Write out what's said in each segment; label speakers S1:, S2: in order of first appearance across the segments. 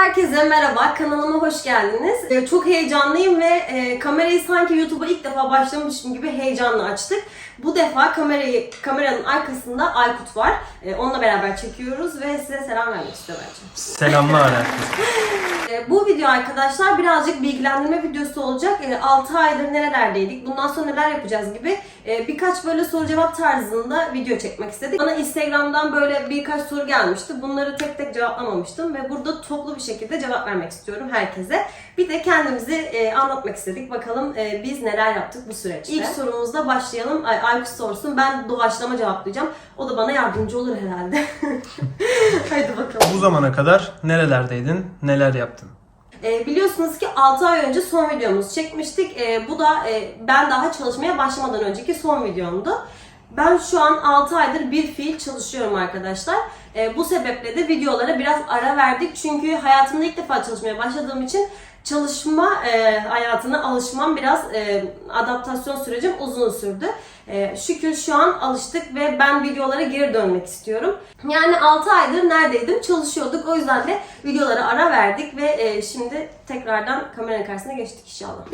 S1: Herkese merhaba, kanalıma hoş geldiniz. Ee, çok heyecanlıyım ve e, kamerayı sanki YouTube'a ilk defa başlamışım gibi heyecanla açtık. Bu defa kamerayı kameranın arkasında Aykut var. Ee, onunla beraber çekiyoruz ve size selam vermek istiyorum bence.
S2: Selamlar herkese.
S1: Ee, Bu video arkadaşlar birazcık bilgilendirme videosu olacak. 6 aydır nerelerdeydik, bundan sonra neler yapacağız gibi e, birkaç böyle soru cevap tarzında video çekmek istedik. Bana Instagram'dan böyle birkaç soru gelmişti. Bunları tek tek cevaplamamıştım ve burada toplu bir şekilde cevap vermek istiyorum herkese. Bir de kendimizi e, anlatmak istedik. Bakalım e, biz neler yaptık bu süreçte. İlk sorumuzla başlayalım. Ay, Aykut sorsun. Ben doğaçlama cevaplayacağım. O da bana yardımcı olur herhalde. Haydi bakalım.
S2: Bu zamana kadar nerelerdeydin, neler yaptın?
S1: E, biliyorsunuz ki 6 ay önce son videomuzu çekmiştik. E, bu da e, ben daha çalışmaya başlamadan önceki son videomdu. Ben şu an 6 aydır bir fiil çalışıyorum arkadaşlar. E, bu sebeple de videolara biraz ara verdik. Çünkü hayatımda ilk defa çalışmaya başladığım için çalışma e, hayatına alışmam biraz e, adaptasyon sürecim uzun sürdü. E, şükür şu an alıştık ve ben videolara geri dönmek istiyorum. Yani 6 aydır neredeydim? Çalışıyorduk. O yüzden de videolara ara verdik ve e, şimdi tekrardan kameranın karşısına geçtik inşallah.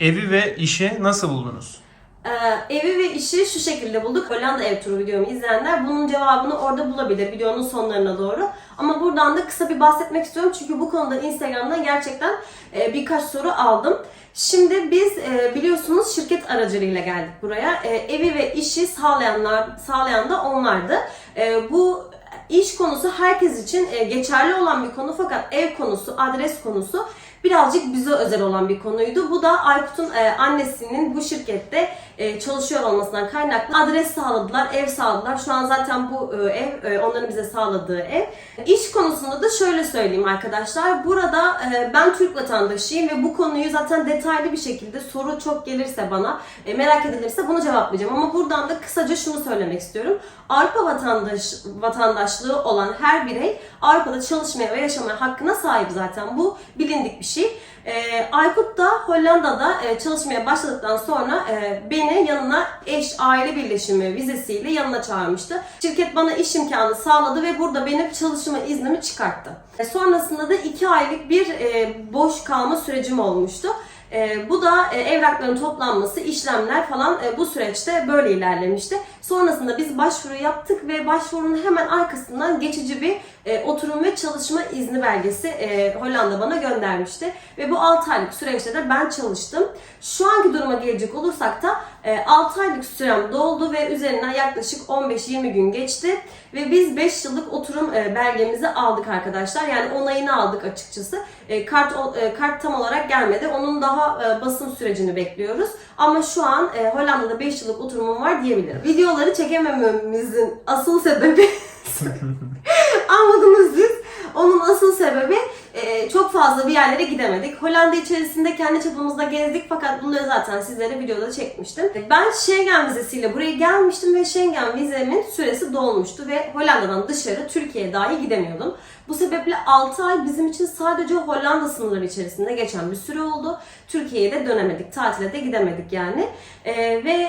S2: Evi ve işi nasıl buldunuz?
S1: Ee, evi ve işi şu şekilde bulduk. Hollanda ev turu videomu izleyenler bunun cevabını orada bulabilir videonun sonlarına doğru. Ama buradan da kısa bir bahsetmek istiyorum çünkü bu konuda Instagram'dan gerçekten e, birkaç soru aldım. Şimdi biz e, biliyorsunuz şirket aracılığıyla geldik buraya. E, evi ve işi sağlayanlar sağlayan da onlardı. E, bu iş konusu herkes için e, geçerli olan bir konu fakat ev konusu, adres konusu birazcık bize özel olan bir konuydu. Bu da Aykut'un e, annesinin bu şirkette e, çalışıyor olmasından kaynaklı adres sağladılar, ev sağladılar. Şu an zaten bu e, ev e, onların bize sağladığı ev. İş konusunda da şöyle söyleyeyim arkadaşlar. Burada e, ben Türk vatandaşıyım ve bu konuyu zaten detaylı bir şekilde soru çok gelirse bana, e, merak edilirse bunu cevaplayacağım. Ama buradan da kısaca şunu söylemek istiyorum. Avrupa vatandaş vatandaşlığı olan her birey Avrupa'da çalışmaya ve yaşamaya hakkına sahip zaten. Bu bilindik bir şey. E, Aykut da Hollanda'da e, çalışmaya başladıktan sonra e, beni yanına eş aile birleşimi vizesiyle yanına çağırmıştı. Şirket bana iş imkanı sağladı ve burada benim çalışma iznimi çıkarttı. E, sonrasında da iki aylık bir e, boş kalma sürecim olmuştu. E, bu da e, evrakların toplanması, işlemler falan e, bu süreçte böyle ilerlemişti. Sonrasında biz başvuru yaptık ve başvurunun hemen arkasından geçici bir e, oturum ve çalışma izni belgesi e, Hollanda bana göndermişti. Ve bu 6 aylık süreçte de ben çalıştım. Şu anki duruma gelecek olursak da e, 6 aylık sürem doldu ve üzerinden yaklaşık 15-20 gün geçti. Ve biz 5 yıllık oturum e, belgemizi aldık arkadaşlar. Yani onayını aldık açıkçası. E, kart o- e, kart tam olarak gelmedi. Onun daha e, basım sürecini bekliyoruz. Ama şu an e, Hollanda'da 5 yıllık oturumum var diyebilirim. Videoları çekemememizin asıl sebebi Anladınız siz. Onun asıl sebebi e, çok fazla bir yerlere gidemedik. Hollanda içerisinde kendi çapımızda gezdik fakat bunları zaten sizlere videoda çekmiştim. Ben Schengen vizesiyle buraya gelmiştim ve Schengen vizemin süresi dolmuştu ve Hollanda'dan dışarı Türkiye'ye dahi gidemiyordum. Bu sebeple 6 ay bizim için sadece Hollanda sınırları içerisinde geçen bir süre oldu. Türkiye'ye de dönemedik, tatile de gidemedik yani. E, ve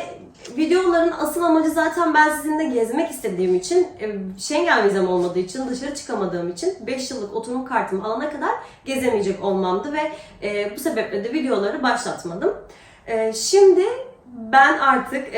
S1: videoların asıl amacı zaten ben sizinle gezmek istediğim için, e, Schengen vizem olmadığı için, dışarı çıkamadığım için 5 yıllık oturum kartımı alana kadar gezemeyecek olmamdı ve e, bu sebeple de videoları başlatmadım. E, şimdi ben artık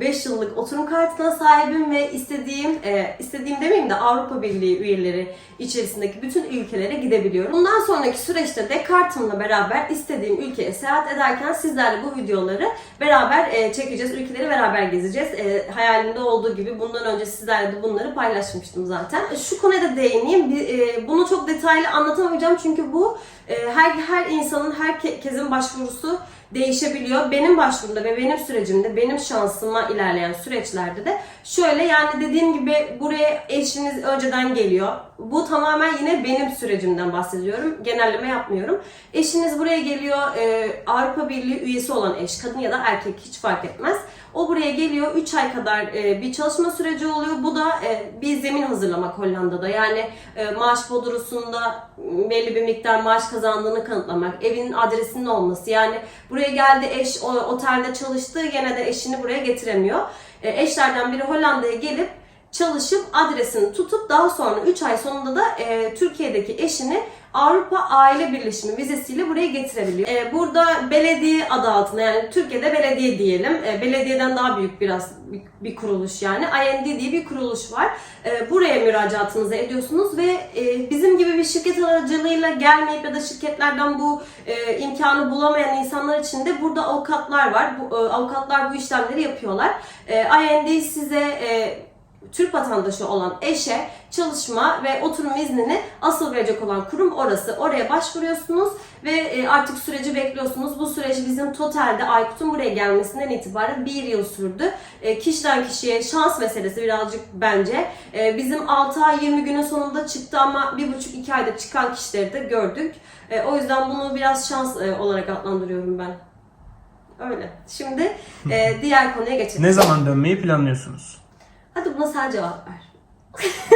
S1: 5 yıllık oturum kartına sahibim ve istediğim, e, istediğim demeyeyim de Avrupa Birliği üyeleri içerisindeki bütün ülkelere gidebiliyorum. Bundan sonraki süreçte de kartımla beraber istediğim ülkeye seyahat ederken sizlerle bu videoları beraber e, çekeceğiz. Ülkeleri beraber gezeceğiz. E, hayalimde olduğu gibi bundan önce sizlerle de bunları paylaşmıştım zaten. Şu konuya da değineyim. Bir, e, bunu çok detaylı anlatamayacağım çünkü bu e, her her insanın, herkesin başvurusu değişebiliyor. Benim başvurumda ve benim sürecimde, benim şansıma ilerleyen süreçlerde de şöyle yani dediğim gibi buraya eşiniz önceden geliyor. Bu tamamen yine benim sürecimden bahsediyorum. Genelleme yapmıyorum. Eşiniz buraya geliyor. e, Avrupa Birliği üyesi olan eş, kadın ya da erkek hiç fark etmez. O buraya geliyor. 3 ay kadar e, bir çalışma süreci oluyor. Bu da e, bir zemin hazırlamak Hollanda'da. Yani e, maaş bodrusunda belli bir miktar maaş kazandığını kanıtlamak, evinin adresinin olması. Yani buraya geldi eş o, otelde çalıştı gene de eşini buraya getiremiyor. E, eşlerden biri Hollanda'ya gelip çalışıp adresini tutup daha sonra 3 ay sonunda da e, Türkiye'deki eşini Avrupa Aile Birleşimi vizesiyle buraya getirebiliyor. E, burada belediye adı altında yani Türkiye'de belediye diyelim. E, belediyeden daha büyük biraz bir, bir kuruluş yani. IND diye bir kuruluş var. E, buraya müracaatınızı ediyorsunuz ve e, bizim gibi bir şirket aracılığıyla gelmeyip ya da şirketlerden bu e, imkanı bulamayan insanlar için de burada avukatlar var. Bu e, avukatlar bu işlemleri yapıyorlar. E, IND size e, Türk vatandaşı olan eşe çalışma ve oturum iznini asıl verecek olan kurum orası. Oraya başvuruyorsunuz ve e, artık süreci bekliyorsunuz. Bu süreç bizim totalde Aykut'un buraya gelmesinden itibaren bir yıl sürdü. E, Kişiden kişiye şans meselesi birazcık bence. E, Bizim 6 ay 20 günün sonunda çıktı ama 1,5-2 ayda çıkan kişileri de gördük. O yüzden bunu biraz şans olarak adlandırıyorum ben. Öyle. Şimdi diğer konuya geçelim.
S2: Ne zaman dönmeyi planlıyorsunuz?
S1: Hadi buna sen cevap ver.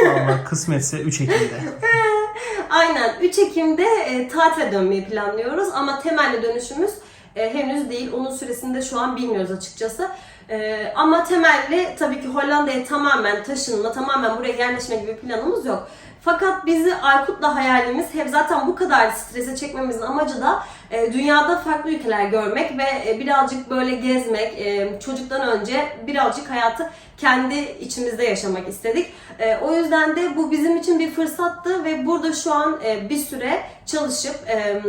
S2: Valla kısmetse 3 Ekim'de.
S1: Aynen 3 Ekim'de e, tatile dönmeyi planlıyoruz ama temelli dönüşümüz e, henüz değil. Onun süresini de şu an bilmiyoruz açıkçası. E, ama temelli tabii ki Hollanda'ya tamamen taşınma, tamamen buraya yerleşme gibi planımız yok. Fakat bizi Aykut'la hayalimiz hep zaten bu kadar strese çekmemizin amacı da dünyada farklı ülkeler görmek ve e, birazcık böyle gezmek, e, çocuktan önce birazcık hayatı kendi içimizde yaşamak istedik. E, o yüzden de bu bizim için bir fırsattı ve burada şu an e, bir süre çalışıp e,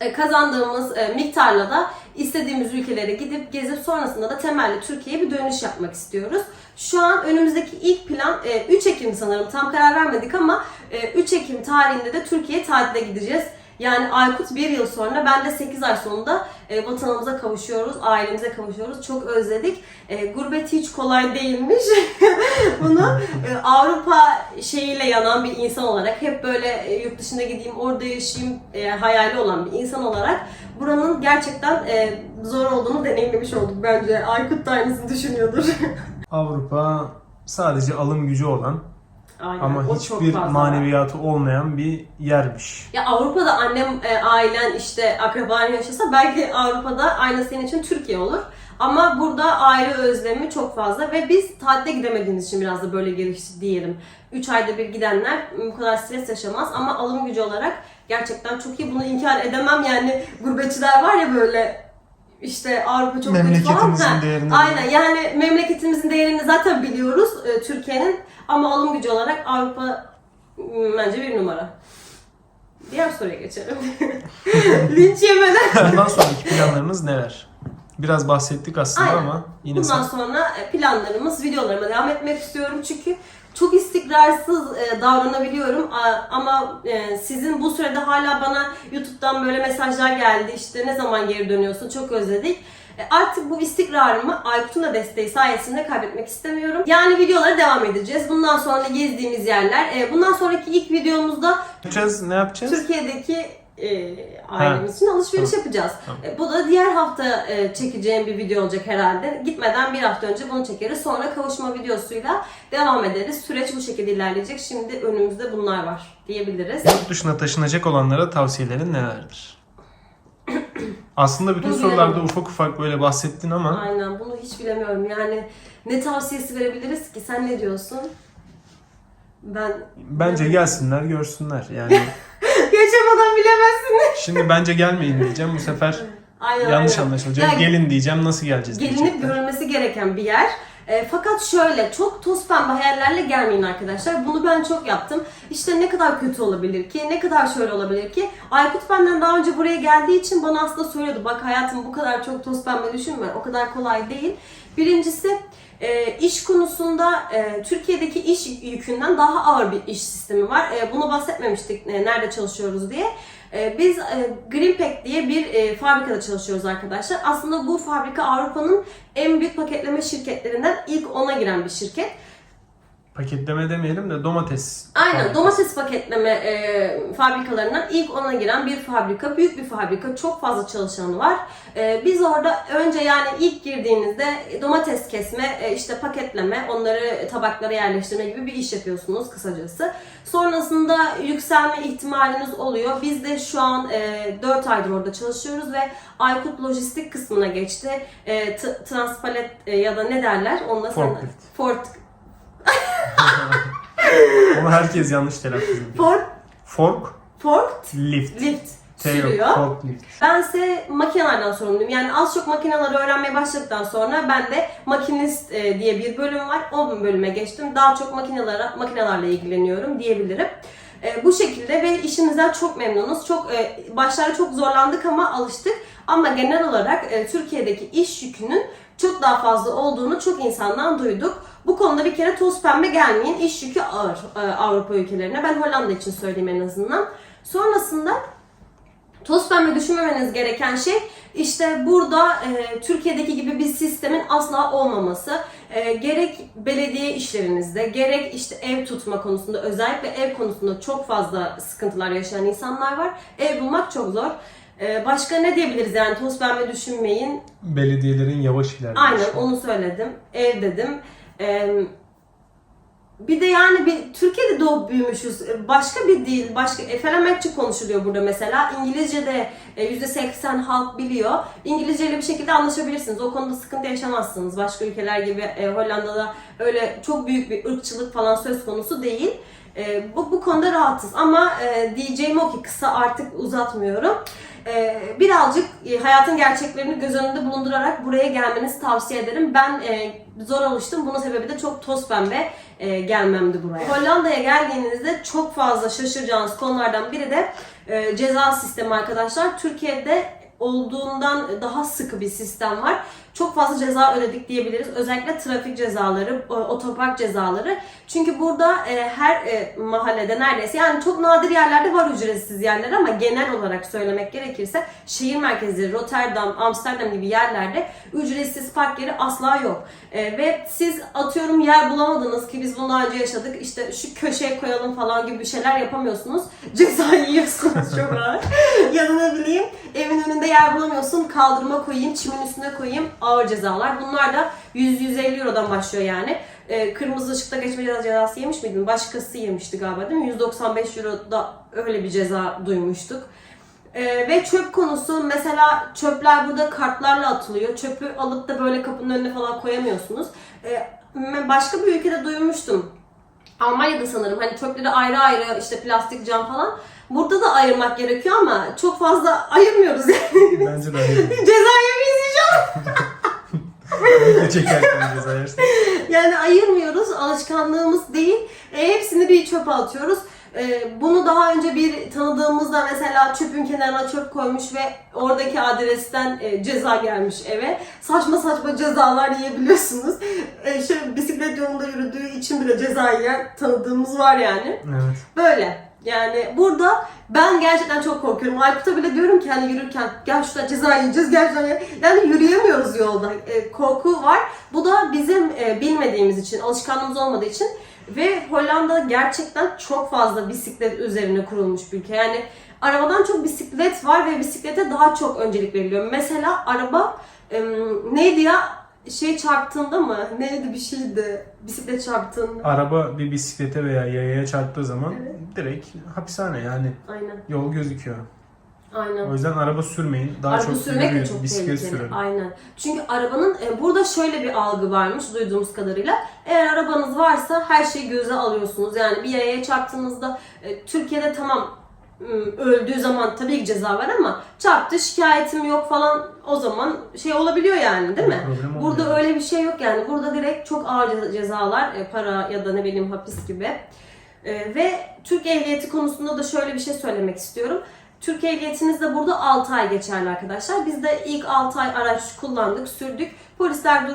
S1: e, kazandığımız e, miktarla da istediğimiz ülkelere gidip gezip sonrasında da temelli Türkiye'ye bir dönüş yapmak istiyoruz. Şu an önümüzdeki ilk plan e, 3 Ekim sanırım tam karar vermedik ama e, 3 Ekim tarihinde de Türkiye'ye tatile gideceğiz. Yani Aykut bir yıl sonra ben de 8 ay sonunda e, vatanımıza kavuşuyoruz, ailemize kavuşuyoruz. Çok özledik. E, gurbet hiç kolay değilmiş. Bunu e, Avrupa şeyiyle yanan bir insan olarak hep böyle e, yurt dışına gideyim, orada yaşayayım e, hayali olan bir insan olarak buranın gerçekten e, zor olduğunu deneyimlemiş olduk bence. Aykut da aynısını düşünüyordur.
S2: Avrupa sadece alım gücü olan
S1: Aynen,
S2: ama
S1: o çok
S2: hiçbir
S1: fazla var.
S2: maneviyatı olmayan bir yermiş.
S1: Ya Avrupa'da annem, e, ailen, işte akraban yaşasa belki Avrupa'da aynı senin için Türkiye olur. Ama burada aile özlemi çok fazla ve biz tatile gidemediğimiz için biraz da böyle gelişti diyelim. 3 ayda bir gidenler bu kadar stres yaşamaz ama alım gücü olarak gerçekten çok iyi. Bunu inkar edemem yani gurbetçiler var ya böyle işte Avrupa çok kötü falan. Ha,
S2: değerini
S1: Aynen yani memleketimizin değerini zaten biliyoruz e, Türkiye'nin ama alım gücü olarak Avrupa m, bence bir numara. Diğer soruya geçelim. Linç yemeden.
S2: Bundan sonraki planlarınız neler? Biraz bahsettik aslında
S1: Aynen.
S2: ama yine
S1: Bundan
S2: sen-
S1: sonra e, planlarımız, videolarıma devam etmek istiyorum çünkü çok istikrarsız e, davranabiliyorum ama e, sizin bu sürede hala bana YouTube'dan böyle mesajlar geldi işte ne zaman geri dönüyorsun çok özledik. Artık bu istikrarımı Aykut'un da desteği sayesinde kaybetmek istemiyorum. Yani videolara devam edeceğiz. Bundan sonra gezdiğimiz yerler. Bundan sonraki ilk videomuzda
S2: yapacağız, ne yapacağız?
S1: Türkiye'deki e, ailemiz için alışveriş
S2: Tamam.
S1: yapacağız.
S2: Tamam.
S1: E, bu da diğer hafta e, çekeceğim bir video olacak herhalde. Gitmeden bir hafta önce bunu çekeriz. Sonra kavuşma videosuyla devam ederiz. Süreç bu şekilde ilerleyecek. Şimdi önümüzde bunlar var diyebiliriz.
S2: Yurt dışına taşınacak olanlara tavsiyelerin nelerdir? Aslında bütün
S1: Bunu
S2: sorularda ufak ufak böyle bahsettin ama
S1: Aynen bunu hiç bilemiyorum. Yani ne tavsiyesi verebiliriz ki? Sen ne diyorsun? Ben
S2: bence gelsinler görsünler. Yani
S1: yaşamadan bilemezsin.
S2: şimdi bence gelmeyin diyeceğim bu sefer
S1: Aynen,
S2: yanlış
S1: aynen.
S2: anlaşılacak.
S1: Ya-
S2: Gelin diyeceğim nasıl geleceğiz
S1: gelinip görülmesi gereken bir yer. E, fakat şöyle çok toz pembe hayallerle gelmeyin arkadaşlar. Bunu ben çok yaptım. İşte ne kadar kötü olabilir ki, ne kadar şöyle olabilir ki. Aykut benden daha önce buraya geldiği için bana aslında söylüyordu. Bak hayatım bu kadar çok toz pembe düşünme. O kadar kolay değil. Birincisi e, iş konusunda e, Türkiye'deki iş yükünden daha ağır bir iş sistemi var. E, bunu bahsetmemiştik e, nerede çalışıyoruz diye. E, Biz e, Greenpack diye bir e, fabrikada çalışıyoruz arkadaşlar. Aslında bu fabrika Avrupa'nın en büyük paketleme şirketlerinden ilk 10'a giren bir şirket.
S2: Paketleme demeyelim de domates.
S1: Aynen
S2: fabrikası.
S1: domates paketleme e, fabrikalarından ilk 10'a giren bir fabrika. Büyük bir fabrika. Çok fazla çalışanı var. E, biz orada önce yani ilk girdiğinizde domates kesme, e, işte paketleme, onları tabaklara yerleştirme gibi bir iş yapıyorsunuz kısacası. Sonrasında yükselme ihtimaliniz oluyor. Biz de şu an e, 4 aydır orada çalışıyoruz ve Aykut lojistik kısmına geçti. E, transpalet e, ya da ne derler? Onunla
S2: Forklift.
S1: Fort,
S2: Onu herkes yanlış telaffuz ediyor.
S1: Ford,
S2: Fork,
S1: Ford
S2: lift.
S1: lift
S2: T yok,
S1: sürüyor.
S2: forklift.
S1: Bense makinelerden sorumluyum. Yani az çok makineleri öğrenmeye başladıktan sonra ben de makinist e, diye bir bölüm var. O bölüme geçtim. Daha çok makinelere, makinelerle ilgileniyorum diyebilirim. E, bu şekilde ve işimizden çok memnunuz. Çok e, başlarda çok zorlandık ama alıştık. Ama genel olarak e, Türkiye'deki iş yükünün çok daha fazla olduğunu çok insandan duyduk. Bu konuda bir kere toz pembe gelmeyin. İş yükü ağır e, Avrupa ülkelerine. Ben Hollanda için söyleyeyim en azından. Sonrasında Toz pembe düşünmemeniz gereken şey işte burada e, Türkiye'deki gibi bir sistemin asla olmaması. E, gerek belediye işlerinizde, gerek işte ev tutma konusunda, özellikle ev konusunda çok fazla sıkıntılar yaşayan insanlar var. Ev bulmak çok zor. E, başka ne diyebiliriz yani toz pembe düşünmeyin.
S2: Belediyelerin yavaş ilerleyişi.
S1: Aynen onu söyledim. Ev dedim. E, bir de yani bir Türkiye'de doğup büyümüşüz. Başka bir dil, başka Efelemetçe konuşuluyor burada mesela. İngilizce'de e, %80 halk biliyor. İngilizceyle bir şekilde anlaşabilirsiniz. O konuda sıkıntı yaşamazsınız. Başka ülkeler gibi e, Hollanda'da öyle çok büyük bir ırkçılık falan söz konusu değil. E, bu, bu konuda rahatız. Ama e, diyeceğim o ki kısa artık uzatmıyorum. E, birazcık e, hayatın gerçeklerini göz önünde bulundurarak buraya gelmenizi tavsiye ederim. Ben e, zor alıştım. Bunun sebebi de çok toz pembe e, gelmemdi buraya. Hollanda'ya geldiğinizde çok fazla şaşıracağınız konulardan biri de e, ceza sistemi arkadaşlar. Türkiye'de olduğundan daha sıkı bir sistem var. Çok fazla ceza ödedik diyebiliriz. Özellikle trafik cezaları, otopark cezaları. Çünkü burada e, her e, mahallede neredeyse yani çok nadir yerlerde var ücretsiz yerler ama genel olarak söylemek gerekirse şehir merkezleri Rotterdam, Amsterdam gibi yerlerde ücretsiz park yeri asla yok. E, ve siz atıyorum yer bulamadınız ki biz bunu daha önce yaşadık. İşte şu köşeye koyalım falan gibi bir şeyler yapamıyorsunuz. Ceza yiyorsunuz çok ağır. ya bileyim evin önünde yer bulamıyorsun kaldırıma koyayım, çimin üstüne koyayım ağır cezalar. Bunlar da 100-150 Euro'dan başlıyor yani. Ee, kırmızı ışıkta geçme ceza- cezası yemiş miydin? Başkası yemişti galiba değil mi? 195 Euro'da öyle bir ceza duymuştuk. Ee, ve çöp konusu mesela çöpler burada kartlarla atılıyor. Çöpü alıp da böyle kapının önüne falan koyamıyorsunuz. Ee, başka bir ülkede duymuştum. Almanya'da sanırım hani çöpleri ayrı ayrı işte plastik cam falan. Burada da ayırmak gerekiyor ama çok fazla ayırmıyoruz yani.
S2: Bence de öyle.
S1: Ceza
S2: çekerken ceza yersin.
S1: Yani ayırmıyoruz. Alışkanlığımız değil. E, hepsini bir çöpe atıyoruz. E, bunu daha önce bir tanıdığımızda mesela çöpün kenarına çöp koymuş ve oradaki adresten e, ceza gelmiş eve. Saçma saçma cezalar yiyebiliyorsunuz. E, şöyle bisiklet yolunda yürüdüğü için bile ceza yiyen tanıdığımız var yani.
S2: Evet.
S1: Böyle. Yani burada ben gerçekten çok korkuyorum. Aykut'a bile diyorum ki hani yürürken gel şurada ceza yiyeceğiz gel şurada. Yani yürüyemiyoruz yolda. E, korku var. Bu da bizim e, bilmediğimiz için, alışkanlığımız olmadığı için ve Hollanda gerçekten çok fazla bisiklet üzerine kurulmuş bir ülke. Yani arabadan çok bisiklet var ve bisiklete daha çok öncelik veriliyor. Mesela araba em, neydi ya? Şey çarptığında mı? Neydi bir şeydi? Bisiklet çarptığında.
S2: Araba bir bisiklete veya yayaya çarptığı zaman direkt hapishane yani
S1: Aynen.
S2: yol gözüküyor.
S1: Aynen.
S2: O yüzden araba sürmeyin. Daha
S1: Araba
S2: çok
S1: sürmek de
S2: yürüyün,
S1: çok
S2: bisiklet
S1: tehlikeli.
S2: sürün.
S1: Aynen. Çünkü arabanın e, burada şöyle bir algı varmış duyduğumuz kadarıyla. Eğer arabanız varsa her şeyi göze alıyorsunuz. Yani bir yaya çarptığınızda e, Türkiye'de tamam öldüğü zaman tabii ki ceza var ama çarptı şikayetim yok falan o zaman şey olabiliyor yani değil mi?
S2: Problem olmuyor.
S1: Burada öyle bir şey yok yani. Burada direkt çok ağır ce- cezalar, e, para ya da ne bileyim hapis gibi. E, ve Türk ehliyeti konusunda da şöyle bir şey söylemek istiyorum. Türk ehliyetiniz de burada 6 ay geçerli arkadaşlar. Biz de ilk 6 ay araç kullandık, sürdük. Polisler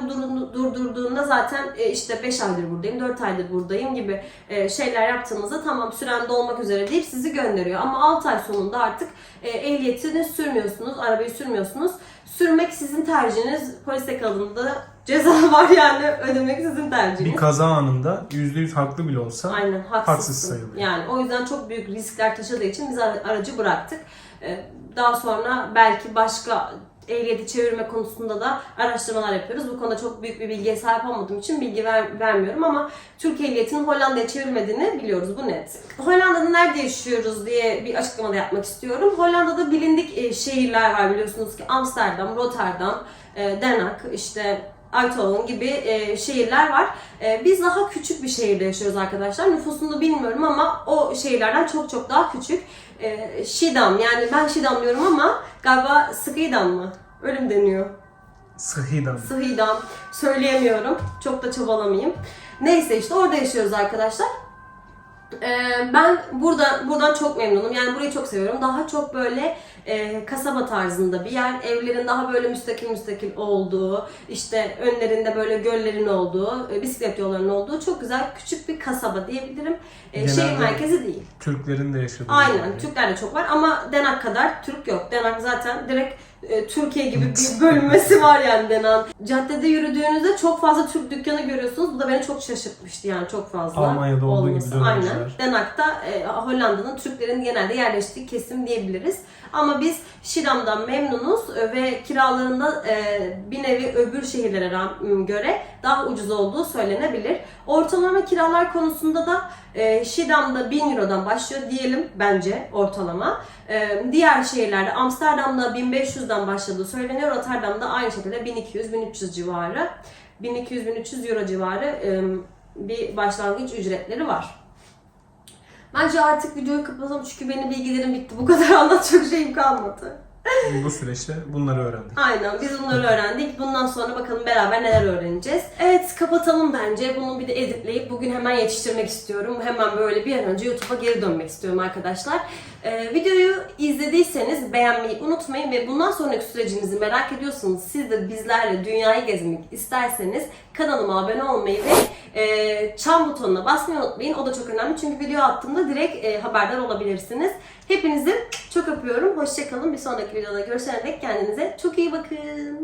S1: durdurduğunda, zaten e, işte 5 aydır buradayım, 4 aydır buradayım gibi e, şeyler yaptığınızda tamam süren dolmak üzere deyip sizi gönderiyor. Ama 6 ay sonunda artık e, ehliyetini sürmüyorsunuz, arabayı sürmüyorsunuz. Sürmek sizin tercihiniz. Polis yakaladığında ceza var yani ödemek sizin tercihiniz.
S2: Bir kaza anında %100 haklı bile olsa
S1: Aynen haksızsın.
S2: haksız sayılıyor.
S1: Yani o yüzden çok büyük riskler taşıdığı için biz ara- aracı bıraktık. Ee, Daha sonra belki başka ehliyeti çevirme konusunda da araştırmalar yapıyoruz. Bu konuda çok büyük bir bilgiye sahip olmadığım için bilgi ver- vermiyorum ama Türk ehliyetinin Hollanda'ya çevrilmediğini biliyoruz. Bu net. Hollanda'da nerede yaşıyoruz diye bir açıklama da yapmak istiyorum. Hollanda'da bilindik e, şehirler var biliyorsunuz ki Amsterdam, Rotterdam, e, Den Haag, işte Aytoğan gibi e, şehirler var. E, biz daha küçük bir şehirde yaşıyoruz arkadaşlar. Nüfusunu bilmiyorum ama o şehirlerden çok çok daha küçük. E, Şidam yani ben Şidam diyorum ama galiba Sıkıydam mı? Öyle mi deniyor?
S2: Sıhhidan.
S1: Sıhhi'dan söyleyemiyorum. Çok da çabalamayayım. Neyse işte orada yaşıyoruz arkadaşlar. Ee, ben burada buradan çok memnunum. Yani burayı çok seviyorum. Daha çok böyle e, kasaba tarzında bir yer. Evlerin daha böyle müstakil müstakil olduğu, işte önlerinde böyle göllerin olduğu, e, bisiklet yollarının olduğu çok güzel küçük bir kasaba diyebilirim. E,
S2: Genelde-
S1: şehir merkezi değil.
S2: Türklerin de yaşadığı.
S1: Aynen. Türkler de çok var ama Denak kadar Türk yok. Denak zaten direkt e, Türkiye gibi bir bölünmesi var yani Denak. Caddede yürüdüğünüzde çok fazla Türk dükkanı görüyorsunuz. Bu da beni çok şaşırtmıştı yani çok fazla.
S2: Almanya'da olduğu gibi
S1: olması.
S2: dönerciler.
S1: Aynen. Denak'ta e, Hollanda'nın Türklerin genelde yerleştiği kesim diyebiliriz. Ama biz Şiram'dan memnunuz ve kiralarında e, bir nevi öbür şehirlere göre daha ucuz olduğu söylenebilir. Ortalama kiralar konusunda da e, Şidam'da 1000 Euro'dan başlıyor diyelim bence ortalama. Diğer şehirlerde Amsterdam'da 1500'den başladığı söyleniyor. Rotterdam'da aynı şekilde 1200-1300 civarı. 1200-1300 Euro civarı e, bir başlangıç ücretleri var. Bence artık videoyu kapatalım çünkü benim bilgilerim bitti. Bu kadar anlatacak şeyim kalmadı.
S2: Bu süreçte bunları öğrendik.
S1: Aynen biz bunları öğrendik. Bundan sonra bakalım beraber neler öğreneceğiz. Evet kapatalım bence. Bunu bir de editleyip bugün hemen yetiştirmek istiyorum. Hemen böyle bir an önce YouTube'a geri dönmek istiyorum arkadaşlar. Ee, videoyu izlediyseniz beğenmeyi unutmayın ve bundan sonraki sürecimizi merak ediyorsanız siz de bizlerle dünyayı gezmek isterseniz kanalıma abone olmayı ve e, çan butonuna basmayı unutmayın. O da çok önemli çünkü video attığımda direkt e, haberdar olabilirsiniz. Hepinizi çok öpüyorum. Hoşçakalın. Bir sonraki videoda görüşene dek kendinize çok iyi bakın.